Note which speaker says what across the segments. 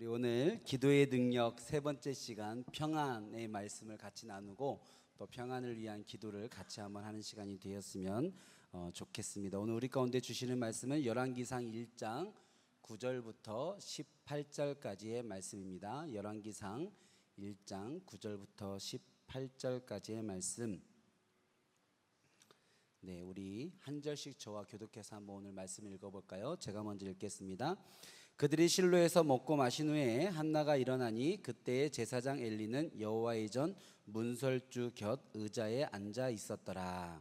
Speaker 1: 우리 오늘 기도의 능력 세 번째 시간 평안의 말씀을 같이 나누고 또 평안을 위한 기도를 같이 한번 하는 시간이 되었으면 어, 좋겠습니다. 오늘 우리 가운데 주시는 말씀은 열왕기상 1장 9절부터 18절까지의 말씀입니다. 열왕기상 1장 9절부터 18절까지의 말씀. 네, 우리 한 절씩 저와 교독해서 한번 오늘 말씀 읽어볼까요? 제가 먼저 읽겠습니다. 그들이 실로에서 먹고 마신 후에 한나가 일어나니 그때의 제사장 엘리는 여호와의 전 문설주 곁 의자에 앉아 있었더라.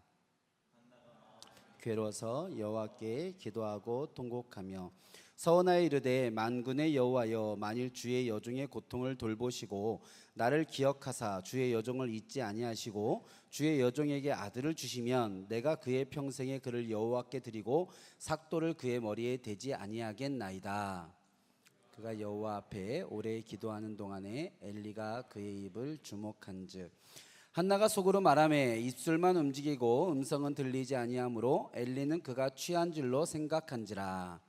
Speaker 1: 괴로워서 여호와께 기도하고 통곡하며 서원하여 이르되 만군의 여호와여 만일 주의 여종의 고통을 돌보시고 나를 기억하사 주의 여종을 잊지 아니하시고 주의 여종에게 아들을 주시면 내가 그의 평생에 그를 여호와께 드리고 삭도를 그의 머리에 대지 아니하겠나이다. 그가 여호와 앞에 오래 기도하는 동안에 엘리가 그의 입을 주목한즉 한나가 속으로 말하매 입술만 움직이고 음성은 들리지 아니하므로 엘리는 그가 취한 줄로 생각한지라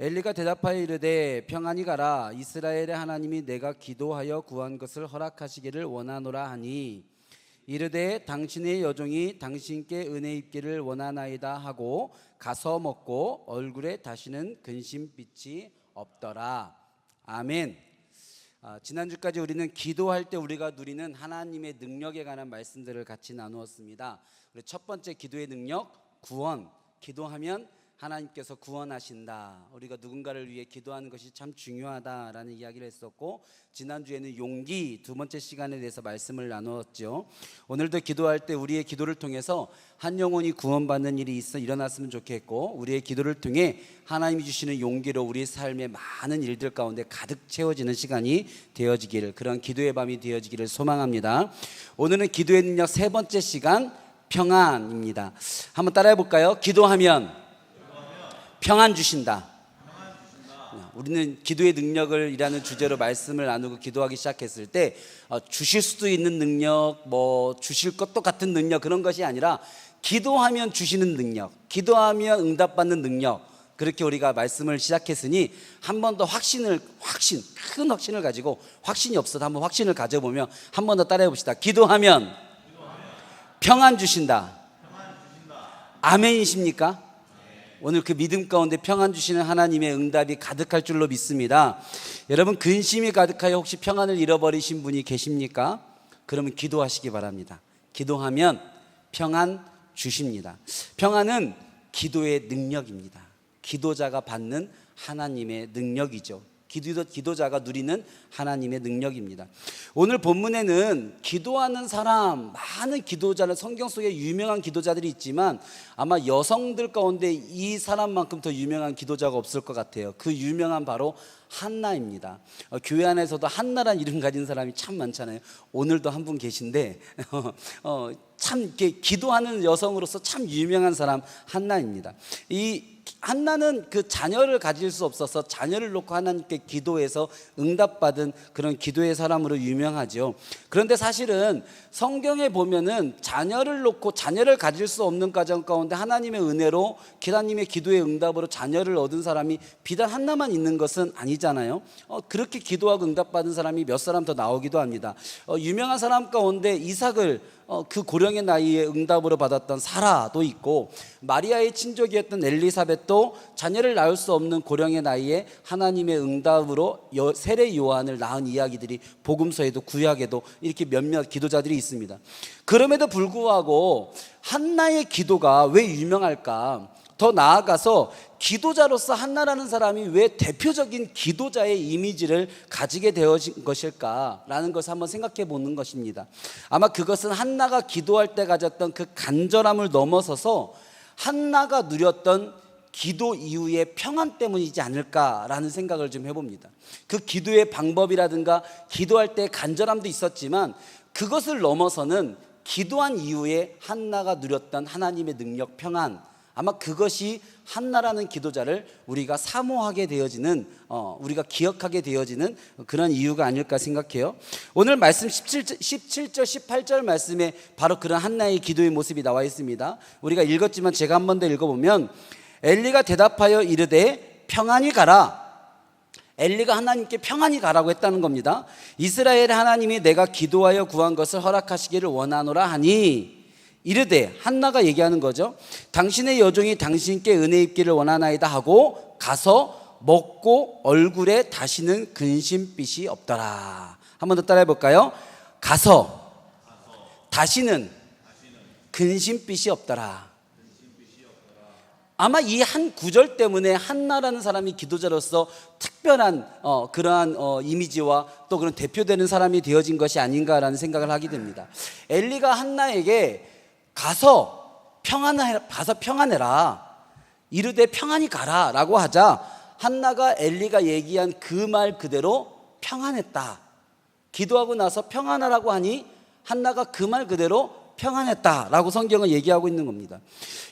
Speaker 1: 엘리가 대답하여 이르되 평안히 가라 이스라엘의 하나님이 내가 기도하여 구한 것을 허락하시기를 원하노라 하니 이르되 당신의 여종이 당신께 은혜 입기를 원하나이다 하고 가서 먹고 얼굴에 다시는 근심빛이 없더라 아멘. 아, 지난주까지 우리는 기도할 때 우리가 누리는 하나님의 능력에 관한 말씀들을 같이 나누었습니다. 우리 첫 번째 기도의 능력 구원. 기도하면 하나님께서 구원하신다. 우리가 누군가를 위해 기도하는 것이 참 중요하다라는 이야기를 했었고 지난주에는 용기 두 번째 시간에 대해서 말씀을 나누었죠. 오늘도 기도할 때 우리의 기도를 통해서 한 영혼이 구원받는 일이 있어 일어났으면 좋겠고 우리의 기도를 통해 하나님이 주시는 용기로 우리 삶의 많은 일들 가운데 가득 채워지는 시간이 되어지기를 그런 기도의 밤이 되어지기를 소망합니다. 오늘은 기도의 능력 세 번째 시간 평안입니다. 한번 따라해 볼까요? 기도하면 평안 주신다. 우리는 기도의 능력을 이라는 주제로 말씀을 나누고 기도하기 시작했을 때 어, 주실 수도 있는 능력, 뭐 주실 것도 같은 능력 그런 것이 아니라 기도하면 주시는 능력, 기도하면 응답받는 능력 그렇게 우리가 말씀을 시작했으니 한 번 더 확신을 확신 큰 확신을 가지고 확신이 없어도 한번 확신을 가져보며 한번 더 따라해 봅시다. 기도하면 평안 주신다. 아멘이십니까? 오늘 그 믿음 가운데 평안 주시는 하나님의 응답이 가득할 줄로 믿습니다. 여러분 근심이 가득하여 혹시 평안을 잃어버리신 분이 계십니까? 그러면 기도하시기 바랍니다. 기도하면 평안 주십니다. 평안은 기도의 능력입니다. 기도자가 받는 하나님의 능력이죠. 기도, 기도 자가 누리는 하나님의 능력입니다. 오늘 본문에는 기도하는 사람, 많은 기도자는 성경 속에 유명한 기도자들이 있지만 아마 여성들 가운데 이 사람만큼 더 유명한 기도자가 없을 것 같아요. 그 유명한 바로 한나입니다. 어, 교회 안에서도 한나란 이름 가진 사람이 참 많잖아요. 오늘도 한 분 계신데 어, 참 기도하는 여성으로서 참 유명한 사람 한나입니다. 이 한나는 그 자녀를 가질 수 없어서 자녀를 놓고 하나님께 기도해서 응답받은 그런 기도의 사람으로 유명하죠. 그런데 사실은 성경에 보면은 자녀를 놓고 자녀를 가질 수 없는 가정 가운데 하나님의 은혜로 하나님의 기도의 응답으로 자녀를 얻은 사람이 비단 한나만 있는 것은 아니잖아요. 어, 그렇게 기도하고 응답받은 사람이 몇 사람 더 나오기도 합니다. 어, 유명한 사람 가운데 이삭을 어, 그 고령의 나이에 응답으로 받았던 사라도 있고 마리아의 친족이었던 엘리사벳도 자녀를 낳을 수 없는 고령의 나이에 하나님의 응답으로 여, 세례 요한을 낳은 이야기들이 복음서에도 구약에도 이렇게 몇몇 기도자들이 있습니다. 그럼에도 불구하고 한나의 기도가 왜 유명할까? 더 나아가서 기도자로서 한나라는 사람이 왜 대표적인 기도자의 이미지를 가지게 되어진 것일까라는 것을 한번 생각해 보는 것입니다. 아마 그것은 한나가 기도할 때 가졌던 그 간절함을 넘어서서 한나가 누렸던 기도 이후의 평안 때문이지 않을까라는 생각을 좀 해봅니다. 그 기도의 방법이라든가 기도할 때 간절함도 있었지만 그것을 넘어서는 기도한 이후에 한나가 누렸던 하나님의 능력 평안 아마 그것이 한나라는 기도자를 우리가 사모하게 되어지는 어, 우리가 기억하게 되어지는 그런 이유가 아닐까 생각해요. 오늘 말씀 17절, 17절 18절 말씀에 바로 그런 한나의 기도의 모습이 나와 있습니다. 우리가 읽었지만 제가 한 번 더 읽어보면 엘리가 대답하여 이르되 평안히 가라. 엘리가 하나님께 평안히 가라고 했다는 겁니다. 이스라엘 하나님이 내가 기도하여 구한 것을 허락하시기를 원하노라 하니 이르되 한나가 얘기하는 거죠. 당신의 여종이 당신께 은혜 입기를 원하나이다 하고 가서 먹고 얼굴에 다시는 근심빛이 없더라. 한 번 더 따라해 볼까요? 가서 다시는 근심빛이 없더라. 아마 이 한 구절 때문에 한나라는 사람이 기도자로서 특별한 어, 그러한 어, 이미지와 또 그런 대표되는 사람이 되어진 것이 아닌가라는 생각을 하게 됩니다. 엘리가 한나에게 가서 평안해 가서 평안해라 이르되 평안히 가라라고 하자 한나가 엘리가 얘기한 그 말 그대로 평안했다. 기도하고 나서 평안하라고 하니 한나가 그 말 그대로 평안했다라고 성경은 얘기하고 있는 겁니다.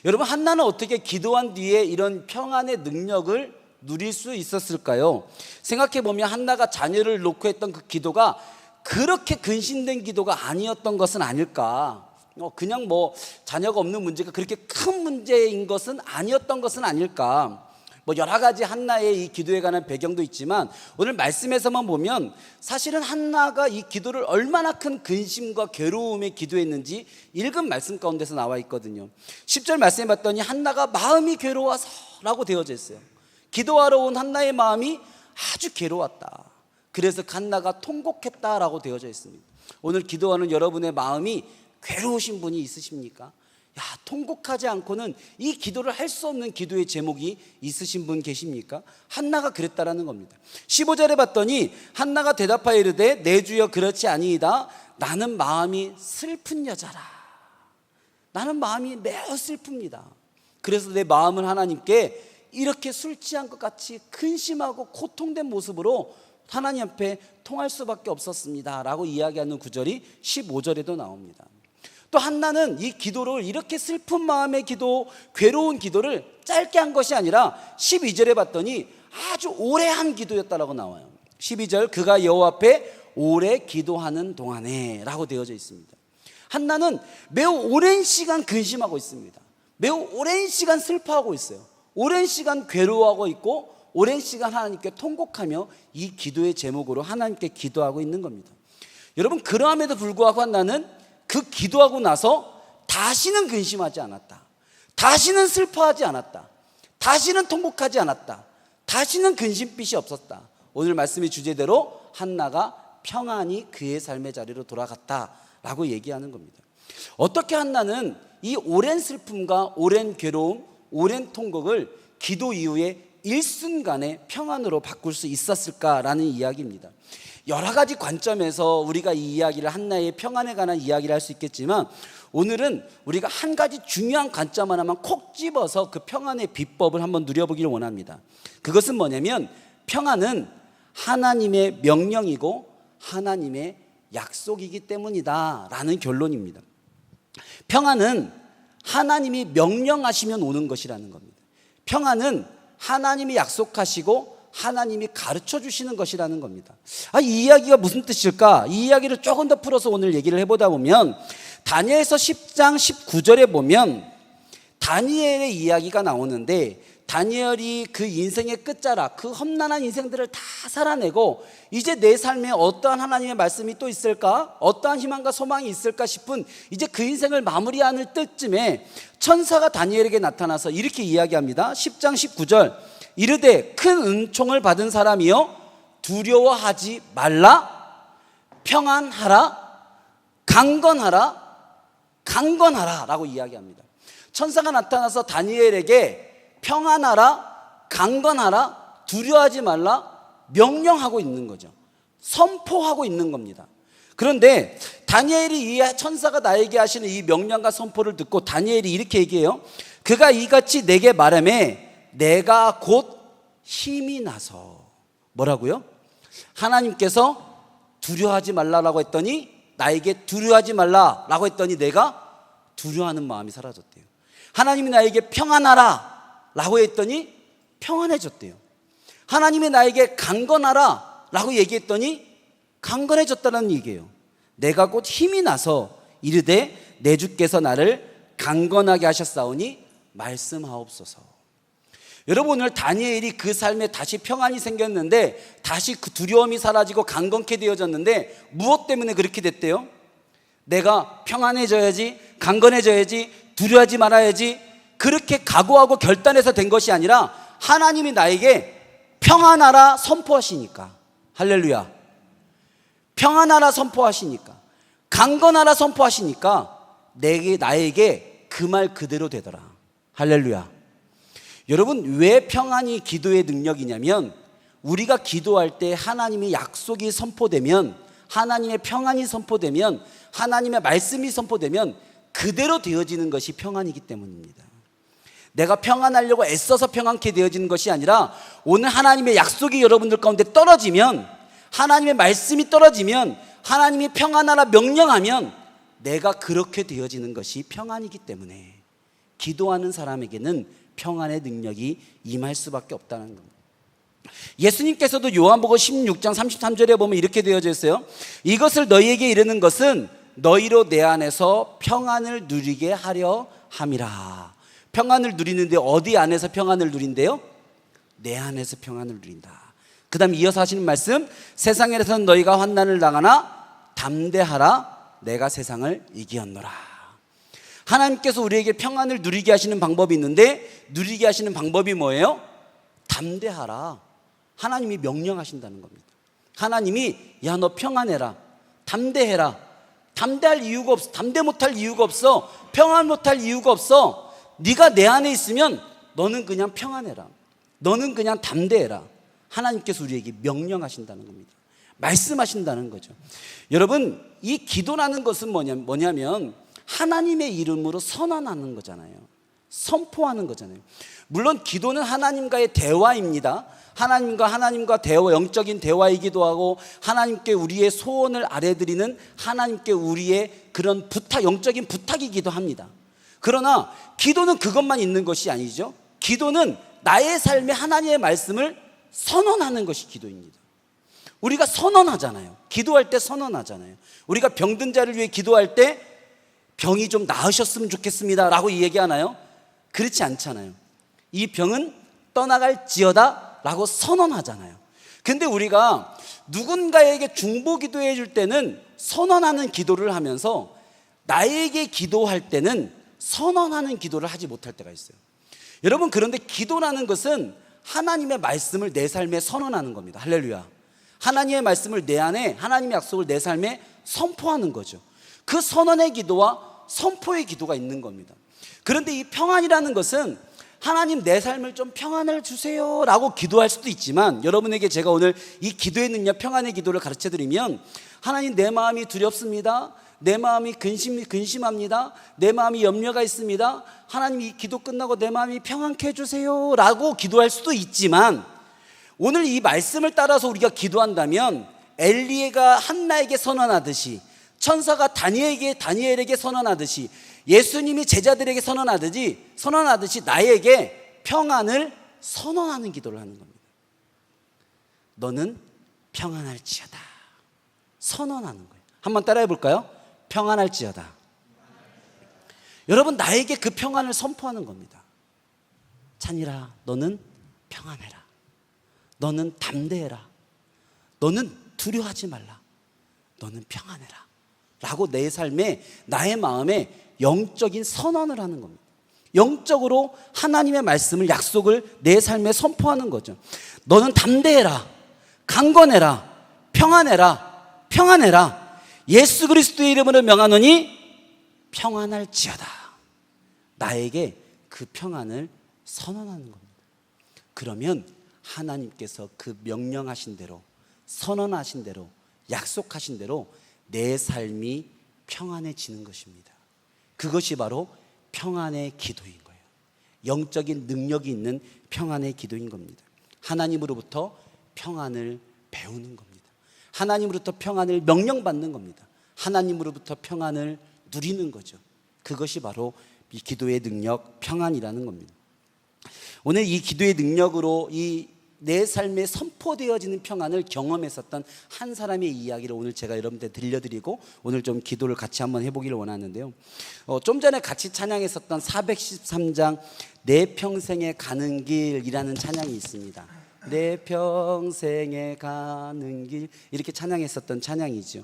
Speaker 1: 여러분 한나는 어떻게 기도한 뒤에 이런 평안의 능력을 누릴 수 있었을까요? 생각해 보면 한나가 자녀를 놓고 했던 그 기도가 그렇게 근심된 기도가 아니었던 것은 아닐까? 어, 그냥 뭐 자녀가 없는 문제가 그렇게 큰 문제인 것은 아니었던 것은 아닐까? 뭐 여러 가지 한나의 이 기도에 관한 배경도 있지만 오늘 말씀에서만 보면 사실은 한나가 이 기도를 얼마나 큰 근심과 괴로움에 기도했는지 읽은 말씀 가운데서 나와 있거든요. 10절 말씀해 봤더니 한나가 마음이 괴로워서라고 되어져 있어요. 기도하러 온 한나의 마음이 아주 괴로웠다. 그래서 한나가 통곡했다라고 되어져 있습니다. 오늘 기도하는 여러분의 마음이 괴로우신 분이 있으십니까? 야, 통곡하지 않고는 이 기도를 할 수 없는 기도의 제목이 있으신 분 계십니까? 한나가 그랬다라는 겁니다. 15절에 봤더니 한나가 대답하여 이르되 내 주여 그렇지 아니이다. 나는 마음이 슬픈 여자라. 나는 마음이 매우 슬픕니다. 그래서 내 마음을 하나님께 이렇게 술 취한 것 같이 근심하고 고통된 모습으로 하나님 앞에 통할 수밖에 없었습니다. 라고 이야기하는 구절이 15절에도 나옵니다. 또 한나는 이 기도를 이렇게 슬픈 마음의 기도, 괴로운 기도를 짧게 한 것이 아니라 12절에 봤더니 아주 오래 한 기도였다라고 나와요. 12절 그가 여호와 앞에 오래 기도하는 동안에라고 되어져 있습니다. 한나는 매우 오랜 시간 근심하고 있습니다. 매우 오랜 시간 슬퍼하고 있어요. 오랜 시간 괴로워하고 있고 오랜 시간 하나님께 통곡하며 이 기도의 제목으로 하나님께 기도하고 있는 겁니다. 여러분 그러함에도 불구하고 한나는 그 기도하고 나서 다시는 근심하지 않았다. 다시는 슬퍼하지 않았다. 다시는 통곡하지 않았다. 다시는 근심빛이 없었다. 오늘 말씀의 주제대로 한나가 평안히 그의 삶의 자리로 돌아갔다라고 얘기하는 겁니다. 어떻게 한나는 이 오랜 슬픔과 오랜 괴로움, 오랜 통곡을 기도 이후에 일순간에 평안으로 바꿀 수 있었을까라는 이야기입니다. 여러 가지 관점에서 우리가 이 이야기를 한나의 평안에 관한 이야기를 할 수 있겠지만 오늘은 우리가 한 가지 중요한 관점 하나만 콕 집어서 그 평안의 비법을 한번 누려보기를 원합니다. 그것은 뭐냐면 평안은 하나님의 명령이고 하나님의 약속이기 때문이다 라는 결론입니다. 평안은 하나님이 명령하시면 오는 것이라는 겁니다. 평안은 하나님이 약속하시고 하나님이 가르쳐 주시는 것이라는 겁니다. 아, 이 이야기가 무슨 뜻일까? 이 이야기를 조금 더 풀어서 오늘 얘기를 해보다 보면 다니엘서 10장 19절에 보면 다니엘의 이야기가 나오는데 다니엘이 그 인생의 끝자락, 그 험난한 인생들을 다 살아내고 이제 내 삶에 어떠한 하나님의 말씀이 또 있을까? 어떠한 희망과 소망이 있을까 싶은 이제 그 인생을 마무리하는 때쯤에 천사가 다니엘에게 나타나서 이렇게 이야기합니다. 10장 19절. 이르되 큰 은총을 받은 사람이여 두려워하지 말라. 평안하라. 강건하라. 강건하라. 라고 이야기합니다. 천사가 나타나서 다니엘에게 평안하라, 강건하라, 두려워하지 말라 명령하고 있는 거죠. 선포하고 있는 겁니다. 그런데 다니엘이 이 천사가 나에게 하시는 이 명령과 선포를 듣고 다니엘이 이렇게 얘기해요. 그가 이같이 내게 말하매 내가 곧 힘이 나서 뭐라고요? 하나님께서 두려워하지 말라라고 했더니 나에게 두려워하지 말라라고 했더니 내가 두려워하는 마음이 사라졌대요. 하나님이 나에게 평안하라라고 했더니 평안해졌대요. 하나님이 나에게 강건하라라고 얘기했더니 강건해졌다는 얘기예요. 내가 곧 힘이 나서 이르되 내 주께서 나를 강건하게 하셨사오니 말씀하옵소서. 여러분 오늘 다니엘이 그 삶에 다시 평안이 생겼는데 다시 그 두려움이 사라지고 강건케 되어졌는데 무엇 때문에 그렇게 됐대요? 내가 평안해져야지 강건해져야지 두려워하지 말아야지 그렇게 각오하고 결단해서 된 것이 아니라 하나님이 나에게 평안하라 선포하시니까. 할렐루야. 평안하라 선포하시니까. 강건하라 선포하시니까 내게 나에게 그 말 그대로 되더라. 할렐루야 여러분 왜 평안이 기도의 능력이냐면 우리가 기도할 때 하나님의 약속이 선포되면 하나님의 평안이 선포되면 하나님의 말씀이 선포되면 그대로 되어지는 것이 평안이기 때문입니다. 내가 평안하려고 애써서 평안케 되어지는 것이 아니라 오늘 하나님의 약속이 여러분들 가운데 떨어지면 하나님의 말씀이 떨어지면 하나님이 평안하라 명령하면 내가 그렇게 되어지는 것이 평안이기 때문에 기도하는 사람에게는 평안의 능력이 임할 수밖에 없다는 겁니다. 예수님께서도 요한복음 16장 33절에 보면 이렇게 되어져 있어요. 이것을 너희에게 이르는 것은 너희로 내 안에서 평안을 누리게 하려 함이라. 평안을 누리는데 어디 안에서 평안을 누린대요? 내 안에서 평안을 누린다. 그다음 이어서 하시는 말씀 세상에서는 너희가 환난을 당하나 담대하라 내가 세상을 이기었노라. 하나님께서 우리에게 평안을 누리게 하시는 방법이 있는데 누리게 하시는 방법이 뭐예요? 담대하라. 하나님이 명령하신다는 겁니다. 하나님이 야 너 평안해라. 담대해라. 담대할 이유가 없어. 담대 못할 이유가 없어. 평안 못할 이유가 없어. 네가 내 안에 있으면 너는 그냥 평안해라. 너는 그냥 담대해라. 하나님께서 우리에게 명령하신다는 겁니다. 말씀하신다는 거죠. 여러분, 이 기도라는 것은 뭐냐, 뭐냐면 하나님의 이름으로 선언하는 거잖아요. 선포하는 거잖아요. 물론 기도는 하나님과의 대화입니다. 하나님과 하나님과 대화, 영적인 대화이기도 하고 하나님께 우리의 소원을 아뢰드리는 하나님께 우리의 그런 부탁, 영적인 부탁이기도 합니다. 그러나 기도는 그것만 있는 것이 아니죠. 기도는 나의 삶에 하나님의 말씀을 선언하는 것이 기도입니다. 우리가 선언하잖아요. 기도할 때 선언하잖아요. 우리가 병든 자를 위해 기도할 때 병이 좀 나으셨으면 좋겠습니다. 라고 얘기하나요? 그렇지 않잖아요. 이 병은 떠나갈 지어다 라고 선언하잖아요. 근데 우리가 누군가에게 중보 기도해 줄 때는 선언하는 기도를 하면서 나에게 기도할 때는 선언하는 기도를 하지 못할 때가 있어요. 여러분, 그런데 기도라는 것은 하나님의 말씀을 내 삶에 선언하는 겁니다. 할렐루야. 하나님의 말씀을 내 안에, 하나님의 약속을 내 삶에 선포하는 거죠. 그 선언의 기도와 선포의 기도가 있는 겁니다. 그런데 이 평안이라는 것은 하나님 내 삶을 좀 평안을 주세요 라고 기도할 수도 있지만 여러분에게 제가 오늘 이 기도의 능력 평안의 기도를 가르쳐 드리면 하나님 내 마음이 두렵습니다. 내 마음이 근심, 근심합니다. 내 마음이 염려가 있습니다. 하나님 이 기도 끝나고 내 마음이 평안케 해주세요. 라고 기도할 수도 있지만 오늘 이 말씀을 따라서 우리가 기도한다면 엘리에가 한나에게 선언하듯이 천사가 다니엘에게 다니엘에게 선언하듯이 예수님이 제자들에게 선언하듯이 선언하듯이 나에게 평안을 선언하는 기도를 하는 겁니다. 너는 평안할지어다. 선언하는 거예요. 한번 따라해 볼까요? 평안할지어다. 여러분 나에게 그 평안을 선포하는 겁니다. 찬이라 너는 평안해라. 너는 담대해라. 너는 두려워하지 말라. 너는 평안해라. 라고 내 삶에 나의 마음에 영적인 선언을 하는 겁니다. 영적으로 하나님의 말씀을 약속을 내 삶에 선포하는 거죠. 너는 담대해라. 강건해라. 평안해라. 평안해라. 예수 그리스도의 이름으로 명하노니 평안할지어다. 나에게 그 평안을 선언하는 겁니다. 그러면 하나님께서 그 명령하신 대로 선언하신 대로 약속하신 대로 내 삶이 평안해지는 것입니다. 그것이 바로 평안의 기도인 거예요. 영적인 능력이 있는 평안의 기도인 겁니다. 하나님으로부터 평안을 배우는 겁니다. 하나님으로부터 평안을 명령받는 겁니다. 하나님으로부터 평안을 누리는 거죠. 그것이 바로 이 기도의 능력, 평안이라는 겁니다. 오늘 이 기도의 능력으로 이 내 삶에 선포되어지는 평안을 경험했었던 한 사람의 이야기를 오늘 제가 여러분들 들려드리고 오늘 좀 기도를 같이 한번 해보기를 원하는데요. 어, 좀 전에 같이 찬양했었던 413장 내 평생에 가는 길이라는 찬양이 있습니다. 내 평생에 가는 길 이렇게 찬양했었던 찬양이죠.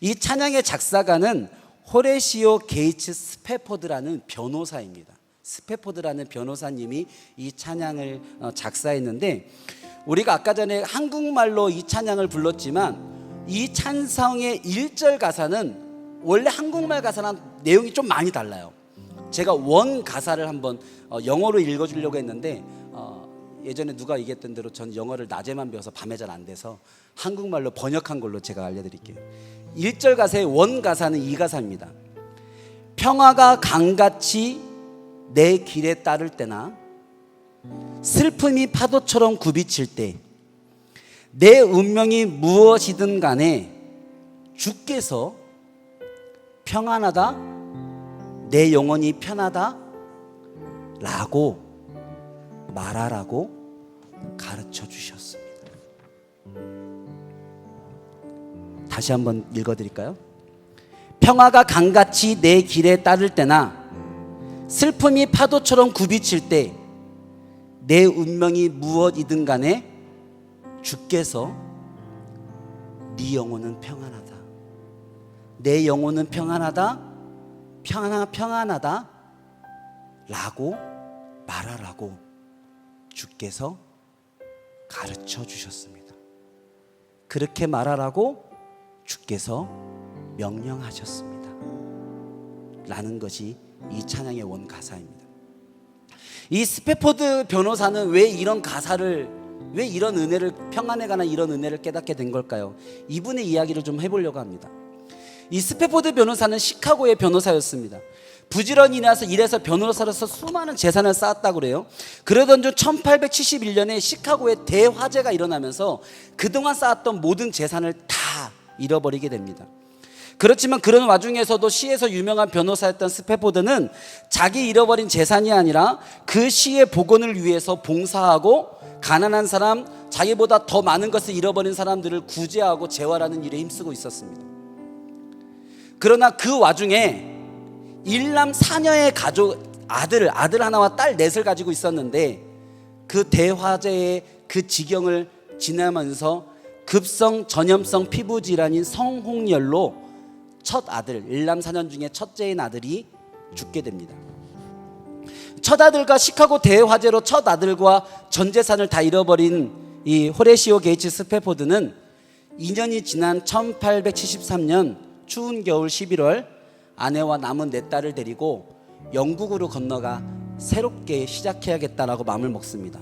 Speaker 1: 이 찬양의 작사가는 호레시오 게이츠 스페포드라는 변호사입니다. 스페포드라는 변호사님이 이 찬양을 어, 작사했는데 우리가 아까 전에 한국말로 이 찬양을 불렀지만 이 찬성의 1절 가사는 원래 한국말 가사랑 내용이 좀 많이 달라요. 제가 원 가사를 한번 어, 영어로 읽어주려고 했는데 어, 예전에 누가 얘기했던 대로 전 영어를 낮에만 배워서 밤에 잘 안 돼서 한국말로 번역한 걸로 제가 알려드릴게요. 1절 가사의 원 가사는 이 가사입니다. 평화가 강같이 내 길에 따를 때나 슬픔이 파도처럼 굽이칠 때 내 운명이 무엇이든 간에 주께서 평안하다 내 영혼이 편하다 라고 말하라고 가르쳐 주셨습니다. 다시 한번 읽어 드릴까요? 평화가 강같이 내 길에 따를 때나 슬픔이 파도처럼 굽이칠 때 내 운명이 무엇이든 간에 주께서 네 영혼은 평안하다. 내 영혼은 평안하다. 평안 평안하다. 라고 말하라고 주께서 가르쳐 주셨습니다. 그렇게 말하라고 주께서 명령하셨습니다. 라는 것이 이 찬양의 원 가사입니다. 이 스페포드 변호사는 왜 이런 가사를 왜 이런 은혜를 평안에 관한 이런 은혜를 깨닫게 된 걸까요? 이분의 이야기를 좀 해보려고 합니다. 이 스페포드 변호사는 시카고의 변호사였습니다. 부지런히 일해서 일해서 변호사로서 수많은 재산을 쌓았다고 그래요. 그러던 중 1871년에 시카고에 대화재가 일어나면서 그동안 쌓았던 모든 재산을 다 잃어버리게 됩니다. 그렇지만 그런 와중에서도 시에서 유명한 변호사였던 스페포드는 자기 잃어버린 재산이 아니라 그 시의 복원을 위해서 봉사하고 가난한 사람, 자기보다 더 많은 것을 잃어버린 사람들을 구제하고 재활하는 일에 힘쓰고 있었습니다. 그러나 그 와중에 일남 사녀의 가족 아들 아들 하나와 딸 넷을 가지고 있었는데 그 대화제의 그 지경을 지나면서 급성 전염성 피부 질환인 성홍열로 첫 아들 일남 사년 중에 첫째인 아들이 죽게 됩니다. 첫 아들과 시카고 대화재로 첫 아들과 전 재산을 다 잃어버린 이 호레시오 게이츠 스페포드는 2년이 지난 1873년 추운 겨울 11월 아내와 남은 네 딸을 데리고 영국으로 건너가 새롭게 시작해야겠다라고 마음을 먹습니다.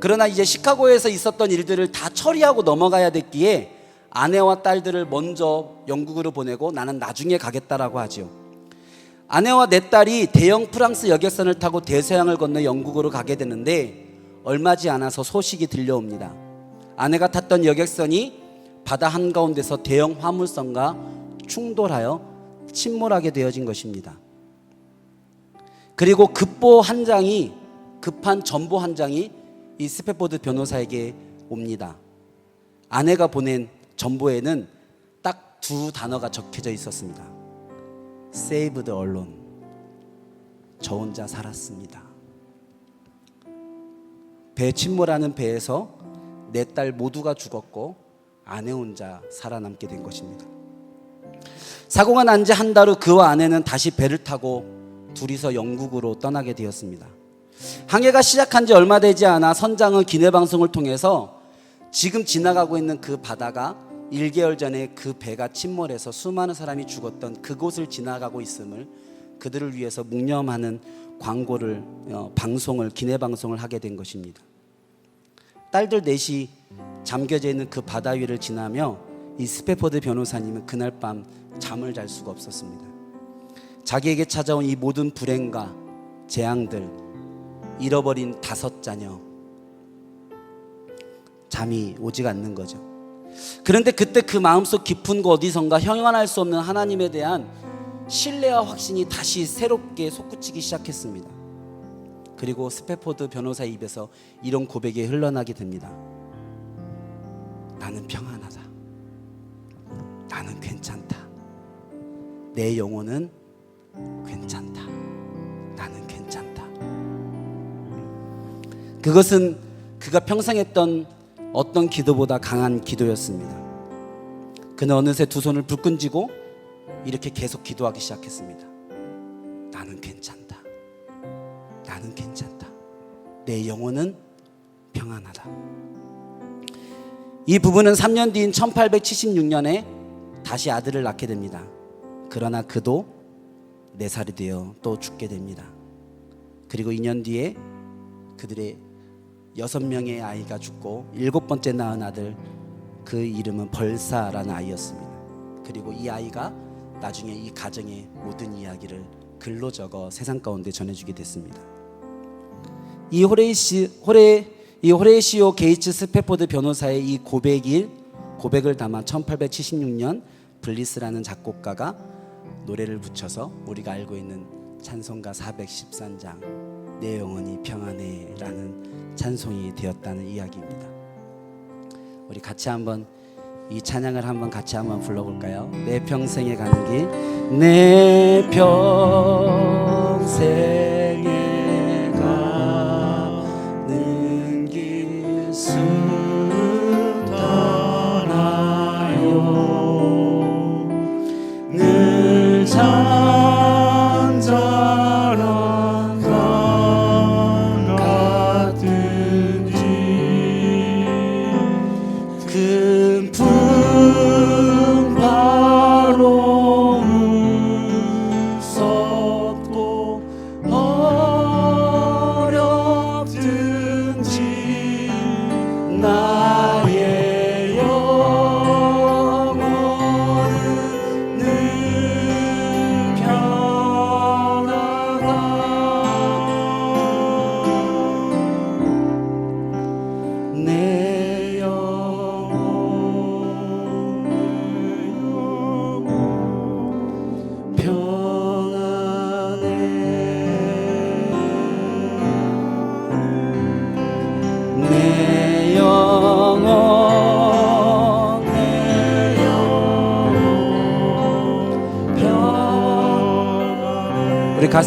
Speaker 1: 그러나 이제 시카고에서 있었던 일들을 다 처리하고 넘어가야 됐기에 아내와 딸들을 먼저 영국으로 보내고 나는 나중에 가겠다라고 하지요. 아내와 내 딸이 대형 프랑스 여객선을 타고 대서양을 건너 영국으로 가게 되는데 얼마지 않아서 소식이 들려옵니다. 아내가 탔던 여객선이 바다 한가운데서 대형 화물선과 충돌하여 침몰하게 되어진 것입니다. 그리고 급보 한 장이 급한 전보 한 장이 이 스페포드 변호사에게 옵니다. 아내가 보낸 전보에는 딱 두 단어가 적혀져 있었습니다. Save the alone. 저 혼자 살았습니다. 배 침몰하는 배에서 내 딸 모두가 죽었고 아내 혼자 살아남게 된 것입니다. 사고가 난 지 한 달 후 그와 아내는 다시 배를 타고 둘이서 영국으로 떠나게 되었습니다. 항해가 시작한 지 얼마 되지 않아 선장은 기내 방송을 통해서 지금 지나가고 있는 그 바다가 1개월 전에 그 배가 침몰해서 수많은 사람이 죽었던 그곳을 지나가고 있음을 그들을 위해서 묵념하는 광고를 어, 방송을 기내 방송을 하게 된 것입니다. 딸들 넷이 잠겨져 있는 그 바다 위를 지나며 이 스페포드 변호사님은 그날 밤 잠을 잘 수가 없었습니다. 자기에게 찾아온 이 모든 불행과 재앙들 잃어버린 다섯 자녀 잠이 오지가 않는 거죠. 그런데 그때 그 마음속 깊은 곳 어디선가 형용할 수 없는 하나님에 대한 신뢰와 확신이 다시 새롭게 솟구치기 시작했습니다. 그리고 스페포드 변호사 입에서 이런 고백이 흘러나게 됩니다. 나는 평안하다. 나는 괜찮다. 내 영혼은 괜찮다. 나는 괜찮다. 그것은 그가 평생 했던 어떤 기도보다 강한 기도였습니다. 그는 어느새 두 손을 불끈 쥐고 이렇게 계속 기도하기 시작했습니다. 나는 괜찮다. 나는 괜찮다. 내 영혼은 평안하다. 이 부부는 3년 뒤인 1876년에 다시 아들을 낳게 됩니다. 그러나 그도 4살이 되어 또 죽게 됩니다. 그리고 2년 뒤에 그들의 여섯 명의 아이가 죽고 일곱 번째 낳은 아들 그 이름은 벌사라는 아이였습니다. 그리고 이 아이가 나중에 이 가정의 모든 이야기를 글로 적어 세상 가운데 전해주게 됐습니다. 이 호레이시 호레 이 호레이시오 게이츠 스페포드 변호사의 이 고백일 고백을 담아 1876년 블리스라는 작곡가가 노래를 붙여서 우리가 알고 있는 찬송가 413장 내 영혼이 평안해라는 찬송이 되었다는 이야기입니다. 우리 같이 한번 이 찬양을 한번 같이 한번 불러볼까요? 내 평생에 가는 길, 내 평생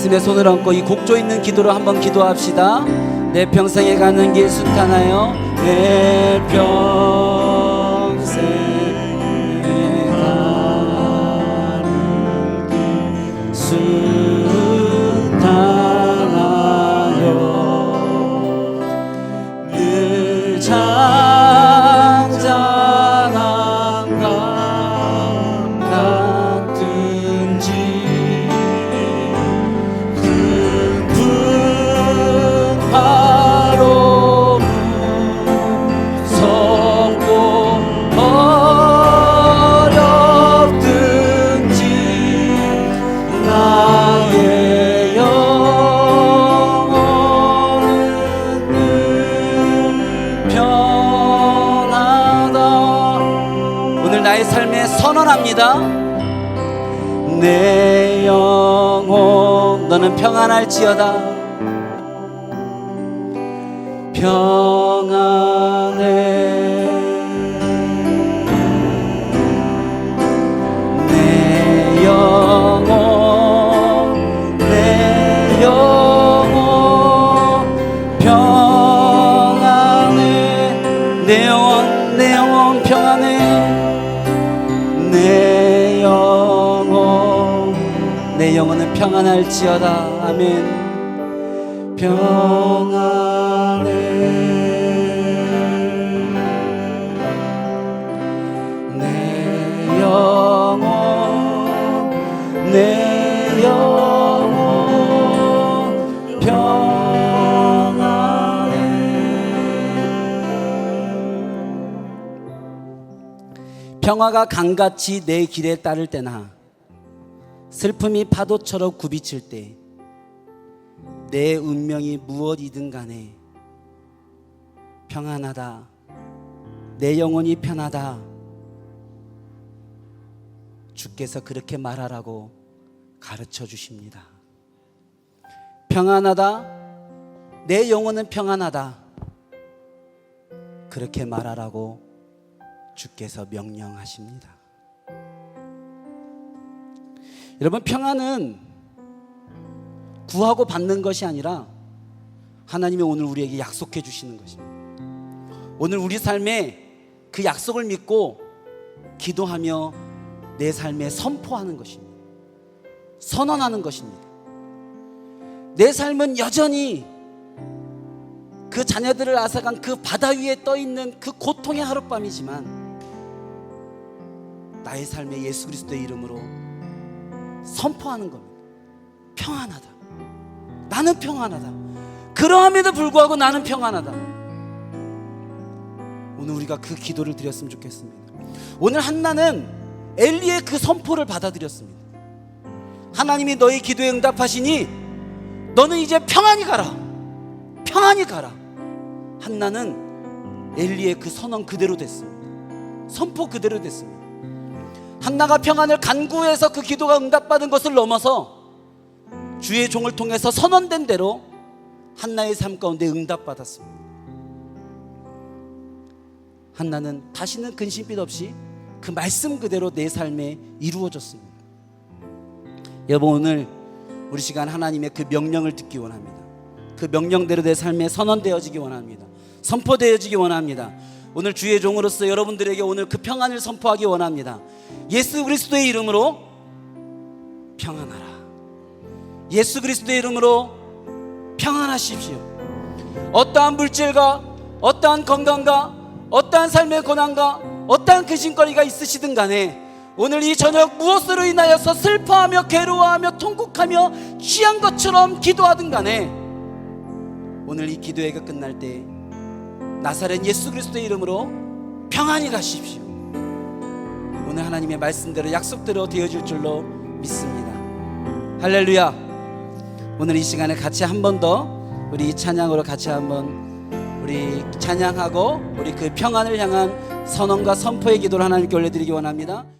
Speaker 1: 가슴에 손을 얹고 이 곡조 있는 기도로 한번 기도합시다. 내 평생에 가는 길 순탄하여 내 평 평안할지어다. 평안해. 내 영혼 내 영혼. 평안해. 내 영혼 내 영혼 평안해. 내 영혼 내 영혼은 평안할지어다 아멘. 평안해. 내 영혼 내 영혼 평안해. 평화가 강같이 내 길에 따를 때나 슬픔이 파도처럼 굽이칠 때 내 운명이 무엇이든 간에 평안하다. 내 영혼이 편하다. 주께서 그렇게 말하라고 가르쳐 주십니다. 평안하다. 내 영혼은 평안하다. 그렇게 말하라고 주께서 명령하십니다. 여러분 평안은 구하고 받는 것이 아니라 하나님이 오늘 우리에게 약속해 주시는 것입니다. 오늘 우리 삶에 그 약속을 믿고 기도하며 내 삶에 선포하는 것입니다. 선언하는 것입니다. 내 삶은 여전히 그 자녀들을 앗아간 그 바다 위에 떠 있는 그 고통의 하룻밤이지만 나의 삶에 예수 그리스도의 이름으로 선포하는 겁니다. 평안하다. 나는 평안하다. 그러함에도 불구하고 나는 평안하다. 오늘 우리가 그 기도를 드렸으면 좋겠습니다. 오늘 한나는 엘리의 그 선포를 받아들였습니다. 하나님이 너의 기도에 응답하시니 너는 이제 평안히 가라. 평안히 가라. 한나는 엘리의 그 선언 그대로 됐습니다. 선포 그대로 됐습니다. 한나가 평안을 간구해서 그 기도가 응답받은 것을 넘어서 주의 종을 통해서 선언된 대로 한나의 삶 가운데 응답받았습니다. 한나는 다시는 근심빛 없이 그 말씀 그대로 내 삶에 이루어졌습니다. 여러분 오늘 우리 시간 하나님의 그 명령을 듣기 원합니다. 그 명령대로 내 삶에 선언되어지기 원합니다. 선포되어지기 원합니다. 오늘 주의 종으로서 여러분들에게 오늘 그 평안을 선포하기 원합니다. 예수 그리스도의 이름으로 평안하라. 예수 그리스도의 이름으로 평안하십시오. 어떠한 물질과 어떠한 건강과 어떠한 삶의 고난과 어떠한 근심거리가 있으시든 간에 오늘 이 저녁 무엇으로 인하여서 슬퍼하며 괴로워하며 통곡하며 취한 것처럼 기도하든 간에 오늘 이 기도회가 끝날 때 나사렛 예수 그리스도의 이름으로 평안히 가십시오. 오늘 하나님의 말씀대로 약속대로 되어질 줄로 믿습니다. 할렐루야. 오늘 이 시간에 같이 한 번 더 우리 이 찬양으로 같이 한번 우리 찬양하고 우리 그 평안을 향한 선언과 선포의 기도를 하나님께 올려드리기 원합니다.